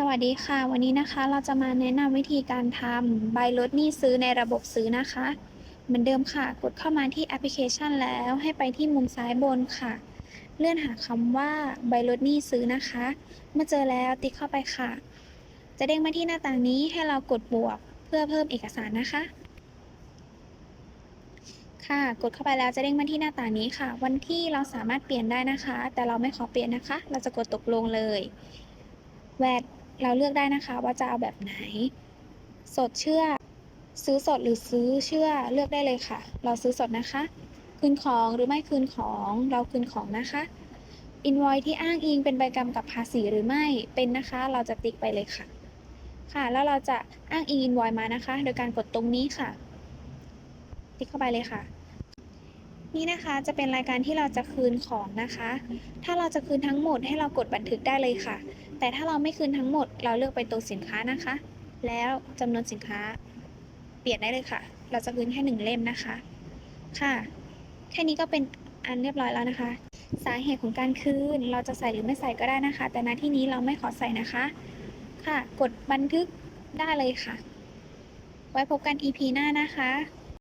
สวัสดีค่ะ วันนี้นะคะเราจะมาแนะนำวิธีการทำใบลดหนี้ซื้อในระบบซื้อนะคะ เหมือนเดิมค่ะ กดเข้ามาที่แอปพลิเคชันแล้วให้ไปที่มุมซ้ายบนค่ะ เลื่อนหาคำว่าใบลดหนี้ซื้อนะคะ เมื่อเจอแล้วติ๊กเข้าไปค่ะ จะเด้งมาที่หน้าต่างนี้ให้เรากดบวก เพื่อเพิ่มเอกสารนะคะ ค่ะ กดเข้าไปแล้วจะเด้งมาที่หน้าต่างนี้ค่ะ วันที่เราสามารถเปลี่ยนได้นะคะ แต่เราไม่ขอเปลี่ยนนะคะ เราจะกดตกลงเลยแวด เราเลือกได้นะคะว่าจะเอาแบบไหน สดเชื่อ ซื้อสดหรือซื้อเชื่อเลือกได้เลยค่ะ เราซื้อสดนะคะ คืนของหรือไม่คืนของเราคืนของนะคะอินวอยที่อ้างอิงเป็นใบกำกับภาษีหรือไม่เป็นนะคะ เราจะติ๊กไปเลยค่ะ ค่ะ แล้วเราจะอ้างอิงอินวอยมานะคะ โดยการกดตรงนี้ค่ะ ติ๊กเข้าไปเลยค่ะ นี่นะคะจะเป็นรายการที่เราจะคืนของนะคะ ถ้าเราจะคืนทั้งหมดให้เรากดบันทึกได้เลยค่ะ แต่ถ้าเราไม่คืนทั้งหมด เราเลือกไปตัวสินค้านะคะ แล้วจำนวนสินค้า เปลี่ยนได้เลยค่ะ เราจะคืนแค่หนึ่งเล่มนะคะ ค่ะ แค่นี้ก็เป็นอันเรียบร้อยแล้วนะคะ สาเหตุของการคืนเราจะใส่หรือไม่ใส่ก็ได้นะคะ แต่ณที่นี้เราไม่ขอใส่นะคะ ค่ะ กดบันทึกได้เลยค่ะ ไว้พบกัน EP หน้านะคะ